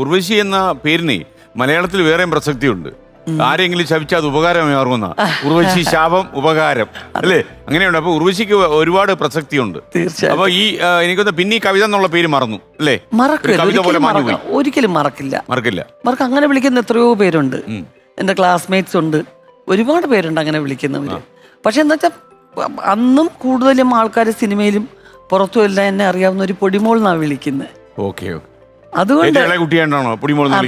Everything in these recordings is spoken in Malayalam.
ഉർവശി എന്ന പേരിന് മലയാളത്തിൽ വേറെയും പ്രസക്തിയുണ്ട്. ആരെങ്കിലും ശപിച്ചാൽ അത് ഉപകാരമായി ഉർവശി ശാപം ഉപകാരം അല്ലേ? അങ്ങനെയുണ്ട്. അപ്പൊ ഉർവശിക്ക് ഒരുപാട് പ്രസക്തിയുണ്ട്. അപ്പൊ ഈ എനിക്ക് എനിക്കൊന്ന് പിന്നെ ഈ കവിത എന്നുള്ള പേര് മറന്നു അല്ലേ? കവിത പോലെ ഒരിക്കലും മറക്കില്ല. മറക്കില്ല. മറക്ക അങ്ങനെ വിളിക്കുന്ന എത്രയോ പേരുണ്ട്. എന്റെ ക്ലാസ്മേറ്റ്സ് ഉണ്ട്. ഒരുപാട് പേരുണ്ട് അങ്ങനെ വിളിക്കുന്നവര്. പക്ഷെ എന്താ വെച്ചാൽ അന്നും കൂടുതലും ആൾക്കാർ സിനിമയിലും പുറത്തും എല്ലാം എന്നെ അറിയാവുന്ന ഒരു പൊടിമോൾ എന്നാണ് വിളിക്കുന്നത് ഓക്കെ ഓക്കെ. അതുകൊണ്ട്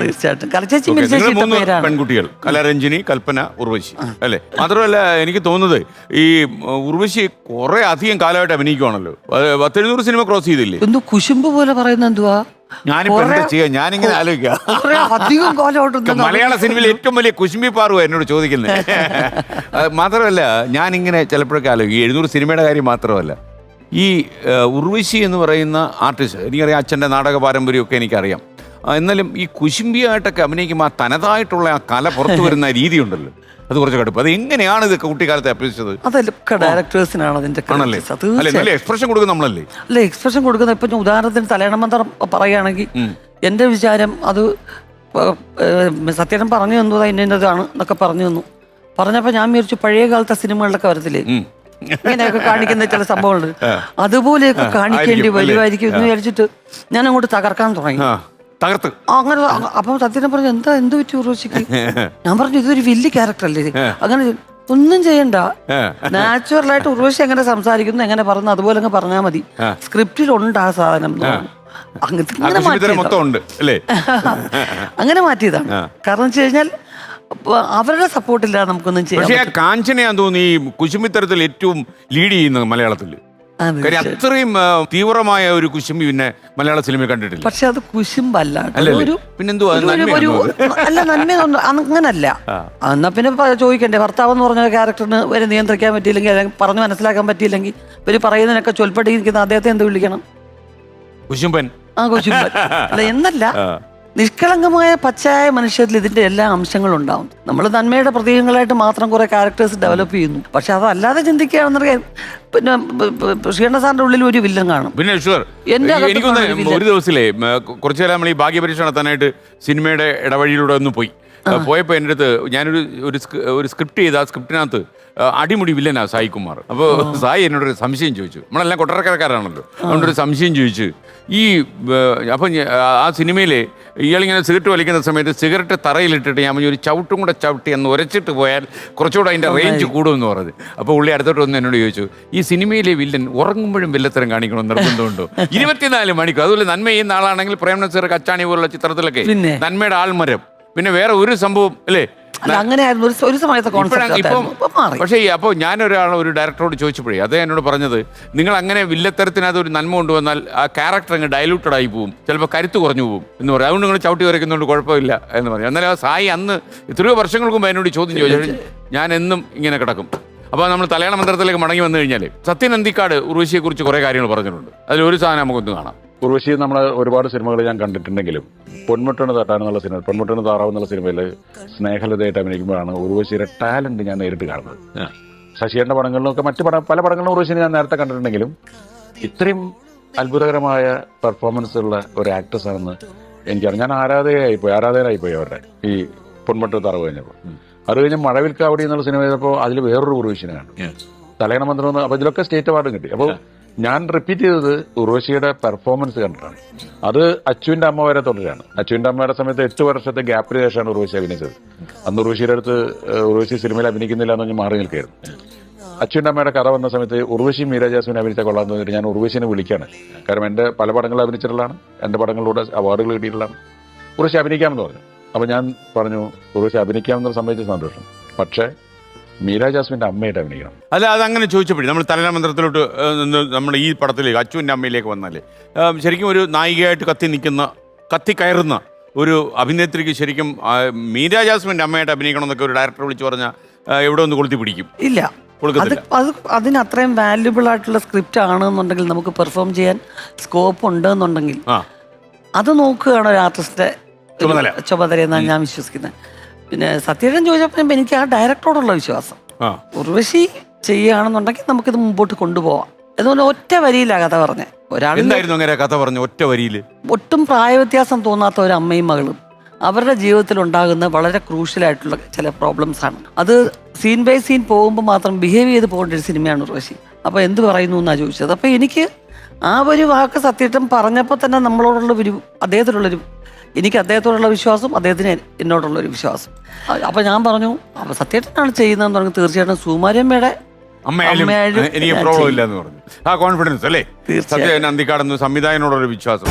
തീർച്ചയായിട്ടും. കലച്ചേച്ചി പേരാണ് പെൺകുട്ടികൾ. കലാരഞ്ജിനി കൽപ്പന ഉർവശി. അല്ലെ? മാത്രമല്ല എനിക്ക് തോന്നുന്നത് ഈ ഉർവശി കുറെ അധികം കാലമായിട്ട് അഭിനയിക്കുവാണല്ലോ. പത്തെഴുന്നൂറ് സിനിമ ക്രോസ് ചെയ്തില്ലേ? എന്തോ കുശുമ്പ് പോലെ പറയുന്ന എന്തുവാ? ഞാനിപ്പോ എന്താ കുറെ- ചെയ്യാ? ഞാനിങ്ങനെ ആലോചിക്കാം. മലയാള സിനിമയിൽ ഏറ്റവും വലിയ കുശുമ്പി പാറുവ എന്നോട് ചോദിക്കുന്നത്. മാത്രമല്ല ഞാനിങ്ങനെ ചിലപ്പോഴൊക്കെ ആലോചിക്കും. എഴുന്നൂറ് സിനിമയുടെ കാര്യം മാത്രമല്ല. ഈ ഉർവശി എന്ന് പറയുന്ന ആർട്ടിസ്റ്റ് എനിക്കറിയാം അച്ഛന്റെ നാടക പാരമ്പര്യമൊക്കെ എനിക്കറിയാം. എന്നാലും ഈ കുശുംബിയായിട്ടൊക്കെ അഭിനയിക്കുമ്പോൾ ആ തനതായിട്ടുള്ള ആ കല പുറത്തു വരുന്ന രീതിയുണ്ടല്ലോ. അത് കുറച്ച് കടുപ്പ്. അത് എങ്ങനെയാണ് ഇത് കുട്ടിക്കാലത്തെ അഭ്യസിച്ചത്? അതൊക്കെ ഡയറക്ടേഴ്സിനാണ് അതിന്റെ. എക്സ്പ്രഷൻ കൊടുക്കുന്ന നമ്മളല്ലേ? അല്ല എക്സ്പ്രഷൻ കൊടുക്കുന്ന ഇപ്പൊ ഉദാഹരണത്തിന് തലയണ മന്ത്രം പറയുകയാണെങ്കിൽ എന്റെ വിചാരം അത് സത്യം പറഞ്ഞു തന്നതാ ഇന്നതാണ് എന്നൊക്കെ പറഞ്ഞു തന്നു. പറഞ്ഞപ്പോൾ ഞാൻ വിചാരിച്ചു പഴയ കാലത്തെ സിനിമകളിലൊക്കെ വരത്തില്ലേ. ഇങ്ങനെയൊക്കെ കാണിക്കുന്ന ചില സംഭവങ്ങളുണ്ട് അതുപോലെയൊക്കെ കാണിക്കേണ്ടി? വരുമായിരിക്കും എന്ന് വിചാരിച്ചിട്ട് ഞാൻ അങ്ങോട്ട് തകർക്കാൻ തുടങ്ങി. തകർത്ത്. അങ്ങനെ അപ്പം സത്യം പറഞ്ഞു എന്താ എന്ത് പറ്റി ഉറവശിക്ക് ഞാൻ പറഞ്ഞു ഇതൊരു വലിയ ക്യാരക്ടർ അല്ലേ ഇത്?" അങ്ങനെ ഒന്നും ചെയ്യണ്ട. നാച്ചുറൽ ആയിട്ട് ഉർവശി എങ്ങനെ സംസാരിക്കുന്നു എങ്ങനെ പറഞ്ഞു അതുപോലെ അങ്ങ് പറഞ്ഞാൽ മതി. സ്ക്രിപ്റ്റിൽ ഉണ്ട് ആ സാധനം. അങ്ങനെ അങ്ങനെ മാറ്റിയതാണ്. കാരണം വെച്ച് കഴിഞ്ഞാൽ അവരുടെ സപ്പോർട്ടില്ലാതെ നമുക്കൊന്നും ചെയ്യാം പക്ഷേ തോന്നി കാഞ്ചനയാന്ന് തോന്നുന്നു ഈ കുശുമിത്തരത്തിൽ ഏറ്റവും ലീഡ് ചെയ്യുന്നത് മലയാളത്തിൽ. കാര്യം അത്രയും ആ, തീവ്രമായ ഒരു കുശുമ്പി പിന്നെ മലയാള സിനിമ കണ്ടിട്ടില്ല. പക്ഷെ അത് കുശുമ്പല്ല. അല്ലല്ലേ? ഒരു പിന്നെന്തുവാ, അത് ഒരു- ഒരു- നന്മയാണോ അല്ല നന്മയൊന്നും അങ്ങനല്ല. എന്നാ പിന്നെ പ- ചോദിക്കണ്ടേ? ഭർത്താവ് എന്ന് പറഞ്ഞ ക്യാരക്ടറിന് വരെ നിയന്ത്രിക്കാൻ പറ്റിയില്ലെങ്കിൽ അല്ലെങ്കിൽ പറഞ്ഞു മനസ്സിലാക്കാൻ പറ്റിയില്ലെങ്കിൽ ഇവർ പറയുന്നതിനൊക്കെ ചൊൽപ്പടി ഇരിക്കുന്ന അദ്ദേഹത്തെ എന്ത് വിളിക്കണം? കുശുമ്പൻ. ആ കുശുമ്പൻ. അല്ല എന്നല്ല. നിഷ്കളങ്കമായ പച്ചയായ മനുഷ്യരിൽ ഇതിന്റെ എല്ലാ അംശങ്ങളും ഉണ്ടാവും. നമ്മൾ നന്മയുടെ പ്രതീകങ്ങളായിട്ട് മാത്രം കുറെ ക്യാരക്ടേഴ്സ് ഡെവലപ്പ് ചെയ്യുന്നു. പക്ഷെ അതല്ലാതെ ചിന്തിക്കുകയാണെന്നുണ്ടെങ്കിൽ പിന്നെ ശ്രീകണ്ഠ സാറിന്റെ ഉള്ളിൽ ഒരു വില്ലൻ കാണും. പിന്നെ ഷുവർ എനിക്കൊന്ന് ഒരു ദിവസത്തിലേ കുറച്ചു കാലം നമ്മൾ ഈ ഭാഗ്യപരീക്ഷ നടത്താനായിട്ട് സിനിമയുടെ ഇടവഴിയിലൂടെ ഒന്ന് പോയി. പോയപ്പോൾ എന്റെ അടുത്ത് ഞാനൊരു ഒരു ഒരു സ്ക്രിപ്റ്റ് ചെയ്ത ആ സ്ക്രിപ്റ്റിനകത്ത് അടിമുടി വില്ലനാ സായി കുമാർ അപ്പോൾ സായി എന്നോടൊരു സംശയം ചോദിച്ചു. നമ്മളെല്ലാം കൊട്ടറക്കരക്കാരാണല്ലോ അതുകൊണ്ട് ഒരു സംശയം ചോദിച്ചു ഈ അപ്പം ആ സിനിമയിൽ ഇയാളിങ്ങനെ സിഗരറ്റ് വലിക്കുന്ന സമയത്ത് സിഗരറ്റ് തറയിലിട്ടിട്ട് ഞാൻ ഒരു ചവിട്ടും കൂടെ ചവിട്ടി എന്ന് ഉരച്ചിട്ട് പോയാൽ കുറച്ചുകൂടെ അതിന്റെ റേഞ്ച് കൂടുമെന്ന് പറഞ്ഞത്. അപ്പോൾ ഉള്ളി അടുത്തോട്ട് വന്ന് എന്നോട് ചോദിച്ചു ഈ സിനിമയിലെ വില്ലൻ ഉറങ്ങുമ്പോഴും വില്ലത്തരം കാണിക്കണം? നിർബന്ധമുണ്ടോ? ഇരുപത്തിനാല് മണിക്കൂർ. അതുപോലെ നന്മ ചെയ്യുന്ന ആളാണെങ്കിൽ പ്രേംനസീർ കച്ചാണി പോലുള്ള ചിത്രത്തിലൊക്കെ? നന്മയുടെ ആൾമരം. പിന്നെ വേറെ ഒരു സംഭവം അല്ലേ? അല്ല അങ്ങനെയായിരുന്നു. ഒരു ഒരു സമയത്തെ ഇപ്പോഴാ- കോൺസെപ്റ്റ് മാറി. പക്ഷേ ഈ അപ്പോൾ ഞാനൊരാൾ ഒരു ഡയറക്ടറോട് ചോദിച്ചപ്പോഴേ അദ്ദേഹം എന്നോട് പറഞ്ഞത് നിങ്ങൾ അങ്ങനെ വില്ലത്തരത്തിനകത്ത് ഒരു നന്മ കൊണ്ടുവന്നാൽ ആ ക്യാരക്ടർ അങ്ങ് ഡയലൂട്ടഡ് ആയി പോകും ചിലപ്പോൾ കരുത്ത് കുറഞ്ഞു പോകും എന്ന് പറയും. അതുകൊണ്ട് നിങ്ങൾ ചവിട്ടി വരയ്ക്കുന്നതുകൊണ്ട് കുഴപ്പമില്ല. എന്ന് പറഞ്ഞു എന്നാലും ആ സായി അന്ന് എത്രയോ വർഷങ്ങൾക്ക് മുമ്പ് എന്നോട് ഈ ചോദ്യം ചോദിച്ചു. ഞാൻ എന്നും ഇങ്ങനെ കിടക്കും. അപ്പോൾ നമ്മൾ തലയാള മന്ത്രത്തിലേക്ക് മടങ്ങി വന്നു കഴിഞ്ഞാൽ സത്യനന്ദിക്കാട് ഉർവശിയെക്കുറിച്ച് കുറേ കാര്യങ്ങൾ പറഞ്ഞിട്ടുണ്ട്. അതിൽ ഒരു സാധനം നമുക്കൊന്ന് കാണാം. ഉർവശി നമ്മൾ ഒരുപാട് സിനിമകൾ ഞാൻ കണ്ടിട്ടുണ്ടെങ്കിലും പൊന്മുട്ടണ് തട്ടാനെന്നുള്ള സിനിമ പൊന്മുട്ടണ് താറാവ് എന്നുള്ള സിനിമയിൽ സ്നേഹലതയായിട്ട് അഭിനയിക്കുമ്പോഴാണ് ഉർവശിയുടെ ടാലന്റ് ഞാൻ നേരിട്ട് കാണുന്നത്. ശശിയുടെ പടങ്ങളിലൊക്കെ മറ്റു പടം പല പടങ്ങളിലും ഉർവശിനെ ഞാൻ നേരത്തെ കണ്ടിട്ടുണ്ടെങ്കിലും ഇത്രയും അത്ഭുതകരമായ പെർഫോമൻസ് ഉള്ള ഒരു ആക്ട്രസ് ആണെന്ന് എനിക്കറിയാം. ഞാൻ ആരാധകയായിപ്പോയി ആരാധകനായിപ്പോയി അവരുടെ ഈ പൊന്മുട്ട താറാവ് കഴിഞ്ഞപ്പോൾ. അത് കഴിഞ്ഞ് മഴവിൽ കാവടി എന്നുള്ള സിനിമ ചെയ്തപ്പോൾ അതിൽ വേറൊരു ഉർവശിനെ കാണും തലയണ മന്ത്രം അപ്പൊ ഇതിലൊക്കെ സ്റ്റേറ്റ് അവാർഡും കിട്ടി. അപ്പോൾ ഞാൻ റിപ്പീറ്റ് ചെയ്തത് ഉർവശിയുടെ പെർഫോമൻസ് കണ്ടിട്ടാണ്. അത് അച്ചുവിന്റെ അമ്മ വരെ തുടരാണ് അച്ചുവിന്റെ അമ്മയുടെ സമയത്ത് എട്ട് വർഷത്തെ ഗ്യാപ്പിന് ശേഷമാണ് ഉർവശി അഭിനയിച്ചത്. അന്ന് ഉർവശിയുടെ അടുത്ത് ഉർവശി സിനിമയിൽ അഭിനയിക്കുന്നില്ല എന്ന് മാറി നിൽക്കുകയായിരുന്നു. അച്ഛന്റെ അമ്മയുടെ കഥ വന്ന സമയത്ത് ഉർവശി മീര അഭിനയിച്ച കൊള്ളാന്ന് തോന്നിയിട്ട് ഞാൻ ഉർവശിനെ വിളിക്കുകയാണ്. കാരണം എന്റെ പല പടങ്ങൾ അഭിനയിച്ചിട്ടുള്ളതാണ്. എന്റെ പടങ്ങളിലൂടെ അവാർഡുകൾ കിട്ടിയിട്ടുള്ളതാണ്. ഉർവശി അഭിനയിക്കാമെന്ന് പറഞ്ഞു. അപ്പോൾ ഞാൻ പറഞ്ഞു ഉർവശി അഭിനയിക്കാമെന്ന് സംബന്ധിച്ച സന്തോഷം. പക്ഷേ മീര ജാസ്മിന്റെ അമ്മയായിട്ട് അഭിനയിക്കണം. അല്ല അത് അങ്ങനെ ചോദിച്ചപ്പോഴേ നമ്മൾ തലനാ നമ്മൾ ഈ പടത്തിൽ അച്ചുവിന്റെ അമ്മയിലേക്ക് വന്നാൽ ശരിക്കും ഒരു നായികയായിട്ട് കത്തി നിൽക്കുന്ന കത്തി കയറുന്ന ഒരു അഭിനേത്രിക്ക് ശരിക്കും മീര ജാസ്മിന്റെ അമ്മയായിട്ട് അഭിനയിക്കണം എന്നൊക്കെ ഒരു ഡയറക്ടർ വിളിച്ചു പറഞ്ഞാൽ എവിടെ ഒന്ന് കൊളുത്തി പിടിക്കും. ഇല്ല. അത് അത് അതിന് അത്രയും വാല്യുബിൾ ആയിട്ടുള്ള സ്ക്രിപ്റ്റ് ആണെന്നുണ്ടെങ്കിൽ നമുക്ക് പെർഫോം ചെയ്യാൻ സ്കോപ്പ് ഉണ്ട് എന്നുണ്ടെങ്കിൽ അത് നോക്കുകയാണ് ഒരു ആർട്ടിസ്റ്റിന്റെ. ചുമതല. എന്നാണ് ഞാൻ വിശ്വസിക്കുന്നത്. പിന്നെ സത്യജൻ ചോദിച്ചപ്പോൾ എനിക്ക് ആ ഡയറക്ടറോടുള്ള വിശ്വാസം. ഉർവശി ചെയ്യുകയാണെന്നുണ്ടെങ്കിൽ നമുക്കിത് മുമ്പോട്ട് കൊണ്ടുപോവാം. അതുപോലെ ഒറ്റ വരിയിലാ കഥ പറഞ്ഞേ. ഒരാൾ എന്തായിരുന്നു അങ്ങനെ കഥ പറഞ്ഞു ഒറ്റ വരിയിൽ ഒട്ടും പ്രായവ്യത്യാസം തോന്നാത്ത ഒരു അമ്മയും മകളും അവരുടെ ജീവിതത്തിൽ ഉണ്ടാകുന്ന വളരെ ക്രൂഷ്യലായിട്ടുള്ള ചില പ്രോബ്ലംസ് ആണ്. അത് സീൻ ബൈ സീൻ പോകുമ്പോൾ മാത്രം ബിഹേവ് ചെയ്ത് പോകേണ്ട ഒരു സിനിമയാണ് ഉർവശി. അപ്പോൾ എന്ത് പറയുന്നു എന്നാണ് ചോദിച്ചത്. അപ്പോൾ എനിക്ക് ആ ഒരു വാക്ക് സത്യട്ടം പറഞ്ഞപ്പോൾ തന്നെ നമ്മളോടുള്ള ഒരു അദ്ദേഹത്തിനുള്ളൊരു എനിക്ക് അദ്ദേഹത്തോടുള്ള വിശ്വാസം അദ്ദേഹത്തിന് എന്നോടുള്ളൊരു വിശ്വാസം. അപ്പൊ അപ്പോൾ ഞാൻ പറഞ്ഞു അപ്പൊ സത്യേട്ടനാണ് ചെയ്യുന്നതെന്ന് പറഞ്ഞു തീർച്ചയായിട്ടും സുമാര്യമ്മയുടെ അമ്മയായാലും എനിക്ക് പ്രോബ്ലം ഇല്ല എന്ന് പറഞ്ഞു. ആ കോൺഫിഡൻസ് അല്ലേ. സത്യ സംവിധായകനോടൊരു വിശ്വാസം.